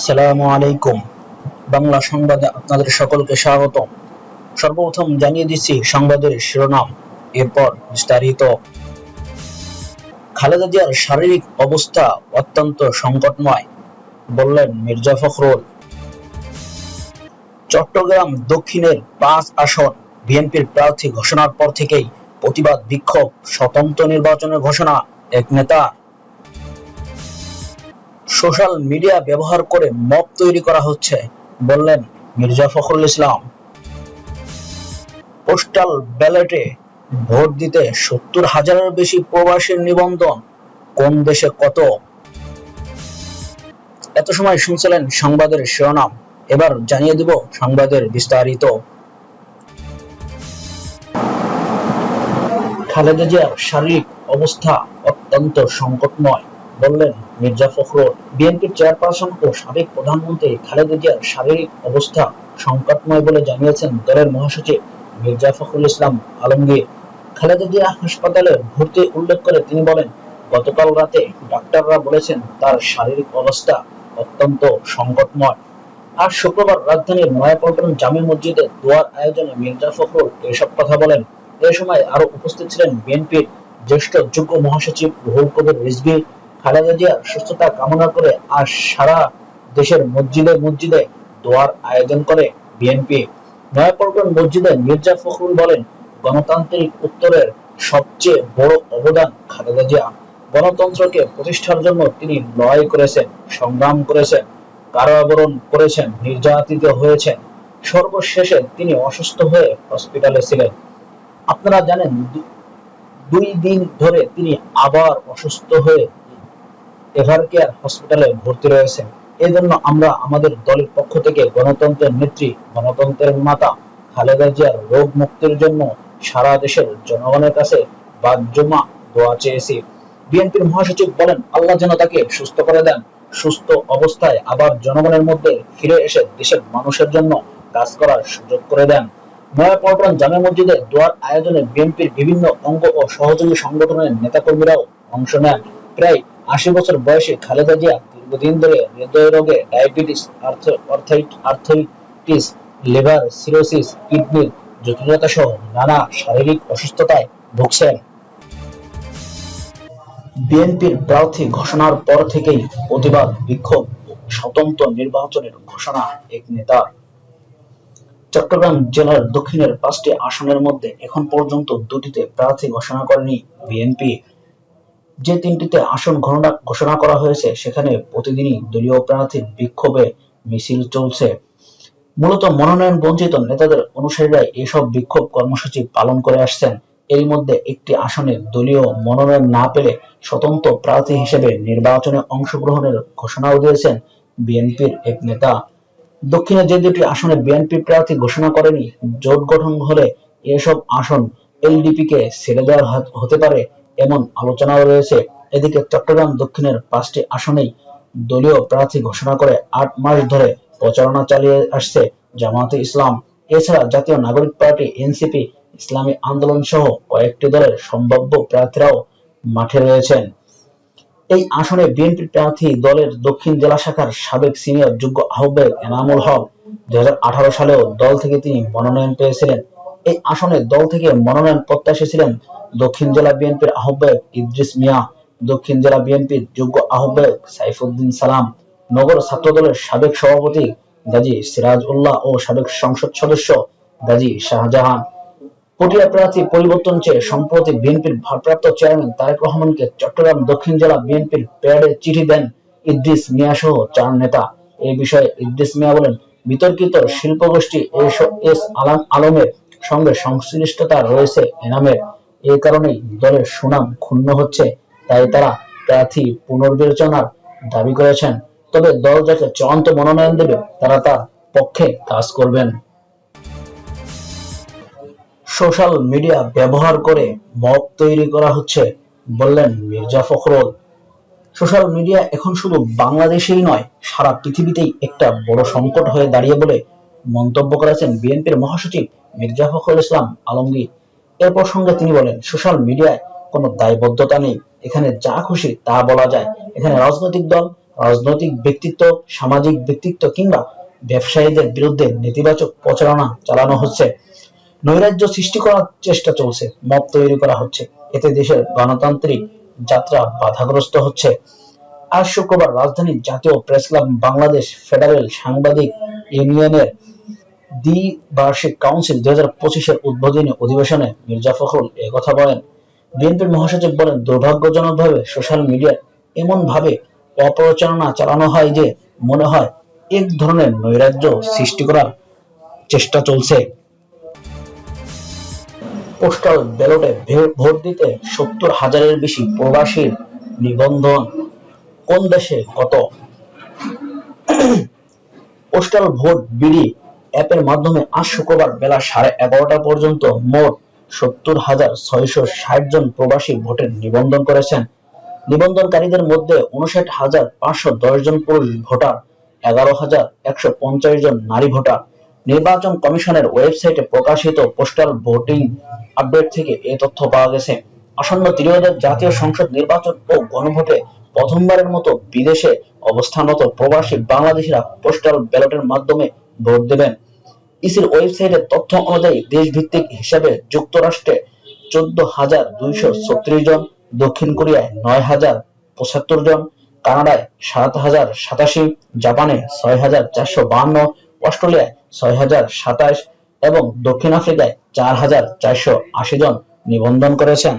আসসালামু আলাইকুম। বাংলা সংবাদে আপনাদের সকলকে স্বাগত সর্বপ্রথম জানিয়ে দিচ্ছি সংবাদের শিরোনাম। এরপর বিস্তারিত। খালেদা জিয়ার শারীরিক অবস্থা অত্যন্ত সংকটময়, বললেন মির্জা ফখরুল। চট্টগ্রাম দক্ষিণের পাঁচ আসন বিএনপির প্রার্থী ঘোষণার পর থেকেই প্রতিবাদ বিক্ষোভ, স্বতন্ত্র নির্বাচনের ঘোষণা, এক নেতা সোশ্যাল মিডিয়া ব্যবহার করে মব তৈরি করা হচ্ছে, বললেন মির্জা ফখরুল ইসলাম। পোস্টাল ব্যালটে ভোট দিতে সত্তর হাজারের বেশি প্রবাসীর নিবন্ধন, কোন দেশে কত? এত সময় শুনছিলেন সংবাদের শিরোনাম, এবার জানিয়ে দিব সংবাদের বিস্তারিত। খালেদা জিয়ার শারীরিক অবস্থা অত্যন্ত সংকটময়। বললেন মির্জা ফখরুল, বিএনপির চেয়ারপারসন ও সাবেক প্রধানমন্ত্রী খালেদা জিয়ার শারীরিক অবস্থা সংকটময় বলে জানিয়েছেন দলের মহাসচিব মির্জা ফখরুল ইসলাম আলমগীর। খালেদা জিয়া হাসপাতালে ভর্তি উল্লেখ করে তিনি বলেন, গতকাল রাতে ডাক্তাররা বলেছেন তার শারীরিক অবস্থা অত্যন্ত সংকটময়। আর শুক্রবার রাজধানীর নয়াপল্টন জামে মসজিদে দোয়ার আয়োজনে মির্জা ফখরুল এসব কথা বলেন। এ সময় আরও উপস্থিত ছিলেন বিএনপির জ্যেষ্ঠ যুগ্ম মহাসচিব রুহুল কবির রিজভী খালেদা জিয়ার সুস্থতা কামনা করে আজ সারা দেশের মসজিদে মসজিদে দোয়ার আয়োজন করে বিএনপি। নয়াপল্টন মসজিদে মির্জা ফখরুল বলেন, গণতান্ত্রিক উত্তরের সবচেয়ে বড় অবদান খালেদা জিয়া। গণতন্ত্রকে প্রতিষ্ঠার জন্য তিনি লড়াই করেছেন, সংগ্রাম করেছেন, কারাবরণ করেছেন, নির্যাতিত হয়েছেন। সর্বশেষে তিনি অসুস্থ হয়ে হসপিটালে ছিলেন। আপনারা জানেন, দুই দিন ধরে তিনি আবার অসুস্থ হয়ে এভারকেয়ার হসপিটালে ভর্তি রয়েছেন এই জন্য আমরা আমাদের দলের পক্ষ থেকে গণতন্ত্রের নেত্রী, গণতন্ত্রের মাতা খালেদা জিয়ার রোগ মুক্তির জন্য সারা দেশের জনগণের কাছে বাজ্যমা দোয়া চেয়েছি। বিএনপির মহাসচিব বলেন, আল্লাহ যেন তাকে সুস্থ করে দেন। সুস্থ অবস্থায় আবার জনগণের মধ্যে ফিরে এসে দেশের মানুষের জন্য কাজ করার সুযোগ করে দেন। নয়াপল্টন জামে মসজিদে দোয়ার আয়োজনে বিএনপির বিভিন্ন অঙ্গ ও সহযোগী সংগঠনের নেতাকর্মীরাও অংশ নেন। প্রায় আশি বছর বয়সে খালেদা জিয়া দীর্ঘদিন ধরে হৃদয় রোগে ডায়াবেটিস আর্থাইটিস লিভার সিরোসিস, কিডনির জটিলতা সহ নানা শারীরিক অসুস্থতায় ভুগছেন। বিএনপির প্রার্থী ঘোষণার পর থেকেই প্রতিবাদ বিক্ষোভ স্বতন্ত্র নির্বাচনের ঘোষণা এক নেতা চট্টগ্রাম জেলার দক্ষিণের পাঁচটি আসনের মধ্যে এখন পর্যন্ত দুটিতে প্রার্থী ঘোষণা করেনি বিএনপি। যে তিনটিতে আসন ঘোষণা করা হয়েছে, সেখানে প্রতিদিনই দলীয় প্রার্থীর বিক্ষোভে মিছিল চলছে। মূলত মনোনয়ন বঞ্চিত নেতাদের অনুসারীরা এসব বিক্ষোভ কর্মসূচি পালন করে আসছেন। এর মধ্যে একটি আসনে দলীয় মনোনয়ন না পেলে স্বতন্ত্র প্রার্থী হিসেবে নির্বাচনে অংশগ্রহণের ঘোষণাও দিয়েছেন বিএনপির এক নেতা। দক্ষিণে যে দুটি আসনে বিএনপি প্রার্থী ঘোষণা করেনি, জোট গঠন হলে এসব আসন এলডিপিকে ছেড়ে দেওয়া হতে পারে এমন আলোচনাও রয়েছে। এদিকে চট্টগ্রাম দক্ষিণের পাঁচটি আসনেই দলীয় প্রার্থী ঘোষণা করে আট মাস ধরে প্রচারণা চালিয়ে আসছে জামায়াতে ইসলাম। এছাড়া জাতীয় নাগরিক পার্টি, এনসিপি, ইসলামী আন্দোলন সহ কয়েকটি দলের সম্ভাব্য প্রার্থীরাও মাঠে রয়েছেন। এই আসনে বিএনপি প্রার্থী দলের দক্ষিণ জেলা শাখার সাবেক সিনিয়র যোগ্য আহ্বায়ক এনামুল হক দুই হাজার আঠারো সালেও দল থেকে তিনি মনোনয়ন পেয়েছিলেন। এই আসনে দল থেকে মনোনয়ন প্রত্যাশী ছিলেন দক্ষিণ জেলা বিএনপির আহ্বায়ক ইদ্রিস মিয়া, দক্ষিণ জেলা বিএনপির যোগ্য আহ্বায়ক সাইফুদ্দিন সালাম, নগর ছাত্রদলের সাবেক সভাপতি গাজী সিরাজ উল্লাহ ও সাবেক সংসদ সদস্য গাজী শাহজাহান। পটিয়া প্রার্থী পরিবর্তন চেয়ে সম্প্রতি বিএনপির ভারপ্রাপ্ত চেয়ারম্যান তারেক রহমানকে চট্টগ্রাম দক্ষিণ জেলা বিএনপির প্যাডে চিঠি দেন ইদ্রিস মিয়া সহ চার নেতা। এই বিষয়ে ইদ্রিস মিয়া বলেন, বিতর্কিত শিল্পগোষ্ঠী এস আলম আলমের সঙ্গে সংশ্লিষ্টতা রয়েছে এনামের। এই কারণেই দলের সুনাম ক্ষুণ্ণ হচ্ছে, তাই তারা প্রার্থী পুনর্বিবেচনার দাবি করেছেন। তবে দল যাকে চূড়ান্ত মনোনয়ন দেবে, তারা তার পক্ষে কাজ করবেন। সোশ্যাল মিডিয়া ব্যবহার করে মব তৈরি করা হচ্ছে, বললেন মির্জা ফখরুল। সোশ্যাল মিডিয়া এখন শুধু বাংলাদেশেই নয়, সারা পৃথিবীতেই একটা বড় সংকট হয়ে দাঁড়িয়ে বলে মন্তব্য করেছেন বিএনপির মহাসচিব মির্জা ফখরুল ইসলাম আলমগীর। এ প্রসঙ্গে তিনি বলেন, সোশ্যাল মিডিয়ায় কোনো দায়বদ্ধতা নেই। এখানে যা খুশি তা বলা যায়। এখানে রাজনৈতিক দল, রাজনৈতিক ব্যক্তিত্ব, সামাজিক ব্যক্তিত্ব কিংবা ব্যবসায়ীদের বিরুদ্ধে নেতিবাচক প্রচারণা চালানো হচ্ছে। নৈরাজ্য সৃষ্টি করার চেষ্টা চলছে, মত তৈরি করা হচ্ছে। এতে দেশের গণতান্ত্রিক যাত্রা বাধাগ্রস্ত হচ্ছে। আজ শুক্রবার রাজধানীর জাতীয় প্রেস ক্লাব বাংলাদেশ ফেডারেল সাংবাদিক ইউনিয়নের দ্বিবার্ষিক কাউন্সিল দুই হাজার পঁচিশের উদ্বোধনী অধিবেশনে মির্জা ফখরুল কথা বলেন। বিএনপির মহাসচিব বলেন, দুর্ভাগ্যজনকভাবে সোশ্যাল মিডিয়ায় এমন ভাবে অপ্রচারণা চালানো হয় যে মনে হয় এক ধরনের নৈরাজ্য সৃষ্টি করার চেষ্টা চলছে। পোস্টাল ব্যালটে ভোট দিতে সত্তর হাজারের বেশি প্রবাসীর নিবন্ধন কোন দেশে কত? পোস্টাল ভোট বিডি অ্যাপের মাধ্যমে আজ শুক্রবার বেলা সাড়ে এগারোটা পর্যন্ত মোট সত্তর হাজার ছয়শো ষাট জন প্রবাসী ভোটের নিবন্ধন করেছেন। নিবন্ধনকারীদের মধ্যে উনষাট হাজার পাঁচশো দশ জন পুরুষ ভোটার, এগারো হাজার একশো পঞ্চাশ জন নারী ভোটার। নির্বাচন কমিশনের ওয়েবসাইটে প্রকাশিত পোস্টাল ভোটিং আপডেট থেকে এ তথ্য পাওয়া গেছে। আসন্ন ত্রিয়োদশ জাতীয় সংসদ নির্বাচন ও গণভোটে প্রথমবারের মতো বিদেশে অবস্থানরত প্রবাসী বাংলাদেশিরা পোস্টাল ব্যালটের মাধ্যমে ভোট দেবেন। ইসির ওয়েবসাইটের তথ্য অনুযায়ী দেশভিত্তিক হিসাবে যুক্তরাষ্ট্রে চোদ্দ হাজার দুইশো ছত্রিশ জন, দক্ষিণ কোরিয়ায় নয় হাজার পঁচাত্তর জন, কানাডায় সাত হাজার সাতাশি, জাপানে ছয় হাজার চারশো বাহান্ন, অস্ট্রেলিয়ায় ছয় হাজার সাতাশ এবং দক্ষিণ আফ্রিকায় চার হাজার চারশো আশি জন নিবন্ধন করেছেন।